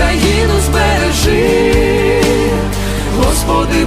Україну збережи, Господи,